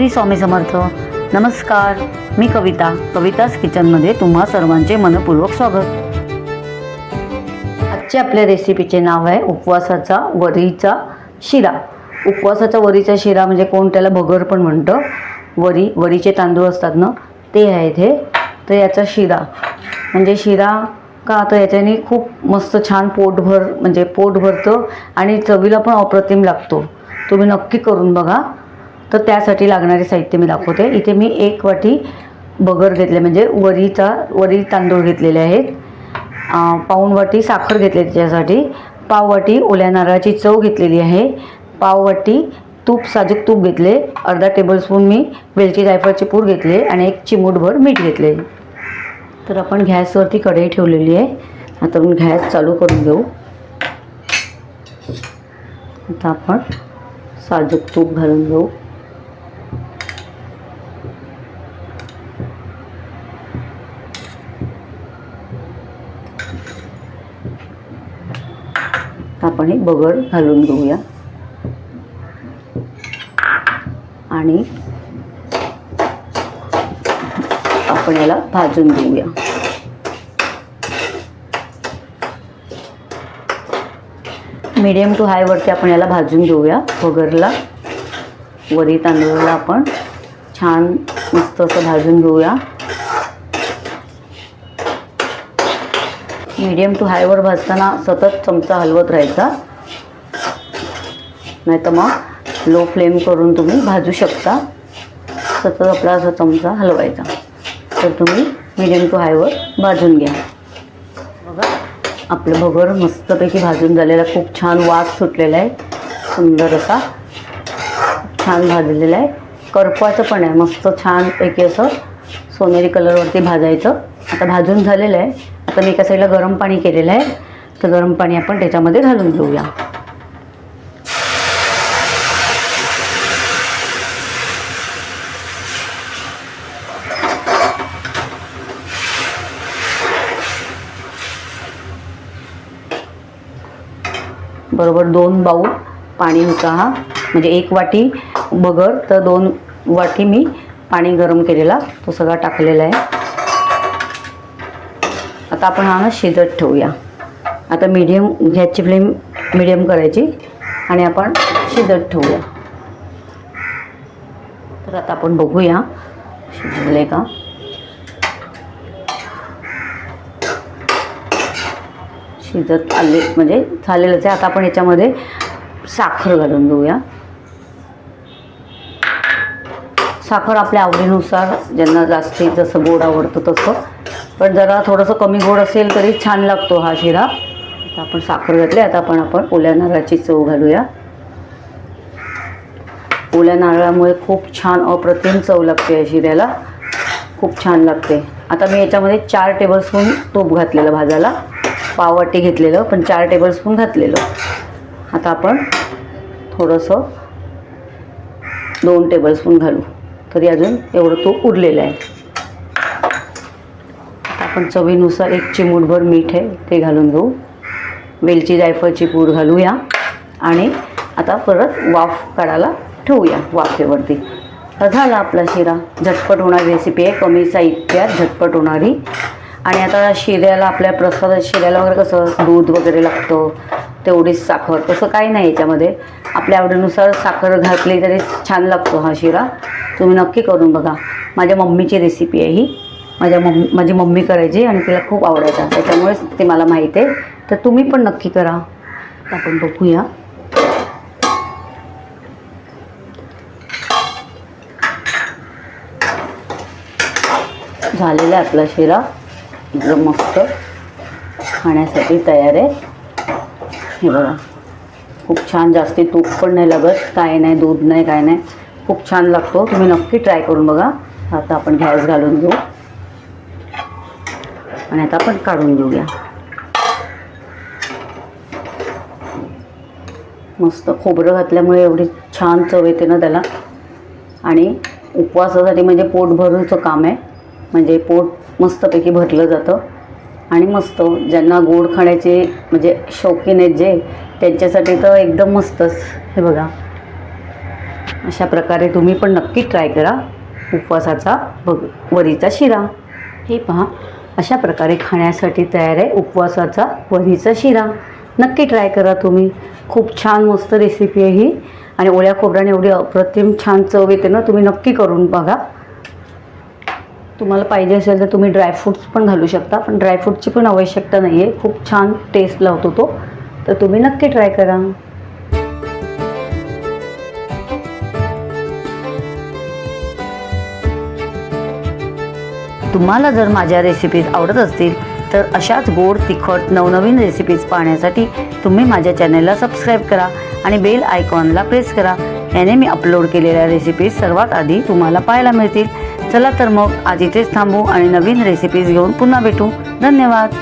श्री स्वामी समर्थ. नमस्कार. मी कविता. कविताच किचनमध्ये तुम्हा सर्वांचे मनपूर्वक स्वागत. आजचे आपल्या रेसिपीचे नाव आहे उपवासाचा वरीचा शिरा. उपवासाचा वरीचा शिरा म्हणजे कोण त्याला भगर पण म्हणतं. वरी वरीचे तांदूळ असतात ना ते आहेत हे. तर याचा शिरा. म्हणजे शिरा का? तर याच्याने खूप मस्त छान पोटभर म्हणजे पोट भरतं आणि चवीला पण अप्रतिम लागतो. तुम्ही नक्की करून बघा. तर त्यासाठी लागणारे साहित्य मी दाखवते. इथे मी एक वाटी बगर घेतले म्हणजे वरीचा वरी तांदूळ घेतलेले आहेत. पाऊण वाटी साखर घेतली त्याच्यासाठी. पाव वाटी ओल्या नारळाची चव घेतलेली आहे. पाव वाटी तूप साजूक तूप घेतले. अर्धा टेबलस्पून मी वेलची जायफळचे पूर घेतले आणि एक चिमूटभर मीठ घेतले. तर आपण गॅसवरती कढई ठेवलेली आहे. आता आपण गॅस चालू करून घेऊ. आता आपण साजूक तूप घालून घेऊ. आपण हे बगर घालून घेऊया. आणि आपण याला भाजून घेऊया. मीडियम टू हायवरती आपण याला भाजून घेऊया बगरला वरी तांदूळाला आपण छान मस्त असं भाजून घेऊया. मीडियम टू हायवर भाजताना सतत चमचा हलवत राहायचा. नाही तर मग लो फ्लेम करून तुम्ही भाजू शकता. सतत आपला असा चमचा हलवायचा. तर तुम्ही मीडियम टू हायवर भाजून घ्या. बघा आपलं भगर मस्तपैकी भाजून झालेला खूप छान वास सुटलेला आहे. सुंदर असा छान भाजलेला आहे. करपाचं पण आहे. मस्त छानपैकी असं सोनेरी कलरवरती भाजायचं. आता भाजून झालेलं आहे. आता मी एका साईडला गरम पाणी केलेलं आहे. तर गरम पाणी आपण त्याच्यामध्ये घालून घेऊया. बरोबर दोन बाऊल पाणी होता हा. म्हणजे एक वाटी बगर तर दोन वाटी मी पाणी गरम केलेला तो सगळा टाकलेला आहे. आता आपण हा ना शिजत ठेवूया. आता मीडियम गॅसची फ्लेम मीडियम करायची आणि आपण शिजत ठेवूया. तर आता आपण बघूया शिजले का? शिजत आले म्हणजे झालेलंच आहे. आता आपण याच्यामध्ये साखर घालून घेऊया. साखर आपल्या आवडीनुसार ज्यांना जास्तीत जसं गोड आवडतं तसं. पण जरा थोडंसं कमी गोड असेल तरी छान लागतो हा शिरा. आता आपण साखर घातली आता आपण आपण ओल्या नारळाची चव घालूया. ओल्या नारळामुळे खूप छान अप्रतिम चव लागते या शिऱ्याला. खूप छान लागते. आता मी याच्यामध्ये चार टेबलस्पून तूप घातलेलं भाजायला. पाववाटी घेतलेलं पण चार टेबलस्पून घातलेलं. आता आपण थोडंसं दोन टेबलस्पून घालू. तरी अजून एवढं तो उरलेला आहे. आपण चवीनुसार एक चिमूटभर मीठ आहे ते घालून घेऊ. वेलची जायफळची पूड घालूया. आणि आता परत वाफ काढायला ठेवूया वाफेवरती. झाला आपला शिरा. झटपट होणारी रेसिपी आहे. कमी साहित्यात झटपट होणारी. आणि आता शिऱ्याला आपल्या प्रसादात शिऱ्याला वगैरे कसं दूध वगैरे लागतं? तेवढीच साखर. तसं काही नाही याच्यामध्ये. आपल्या आवडीनुसार साखर घातली तरी छान लागतो हा शिरा. तुम्ही नक्की करून बघा. माझ्या मम्मीची रेसिपी आहे ही. माझ्या मम्मी माझी मम्मी करायची आणि तिला खूप आवडायचा. त्याच्यामुळेच ते मला माहीत आहे. तर तुम्ही पण नक्की करा. आपण बघूया. झालेला आहे आपला शिरा. एकदम मस्त. खाण्यासाठी तयार आहे. हे बघा. खूप छान जास्ती तूप पण नाही लागत. काय नाही दूध नाही काय नाही. खूप छान लागतो. तुम्ही नक्की ट्राय करून बघा. आता आपण गॅस घालून घेऊ. आणि आता आपण काढून घेऊया. मस्त खोबरं घातल्यामुळे एवढी छान चव येते ना त्याला. आणि उपवासासाठी म्हणजे पोट भरूचं काम आहे. म्हणजे पोट मस्तपैकी भरलं जातं. आणि मस्त ज्यांना गोड खाण्याचे म्हणजे शौकीन आहेत जे त्यांच्यासाठी तर एकदम मस्तच. हे बघा. अशा प्रकारे तुम्ही पण नक्की ट्राय करा उपवासाचा बघ वरीचा शिरा. हे पहा. अशा प्रकारे खाण्यासाठी तयार आहे उपवासाचा वरीचा शिरा. नक्की ट्राय करा तुम्ही. खूप छान मस्त रेसिपी आहे ही. आणि ओल्या खोबऱ्याने एवढी अप्रतिम छान चव येते ना तुम्ही नक्की करून बघा. तुम्हाला पाहिजे असेल तर तुम्ही ड्रायफ्रूट्स पण घालू शकता पण ड्रायफ्रूटची पण आवश्यकता नाही आहे खूप छान टेस्ट लावतो तो. तर तुम्ही नक्की ट्राय करा. तुम्हाला जर माझ्या रेसिपीज आवडत असतील तर अशाच गोड तिखट नवनवीन रेसिपीज पाहण्यासाठी तुम्ही माझ्या चॅनलला सबस्क्राईब करा आणि बेल आयकॉनला प्रेस करा. याने मी अपलोड केलेल्या रेसिपीज सर्वात आधी तुम्हाला पाहायला मिळतील. चला तर मग आज इथेच थांबू आणि नवीन रेसिपीज घेऊन पुन्हा भेटू. धन्यवाद.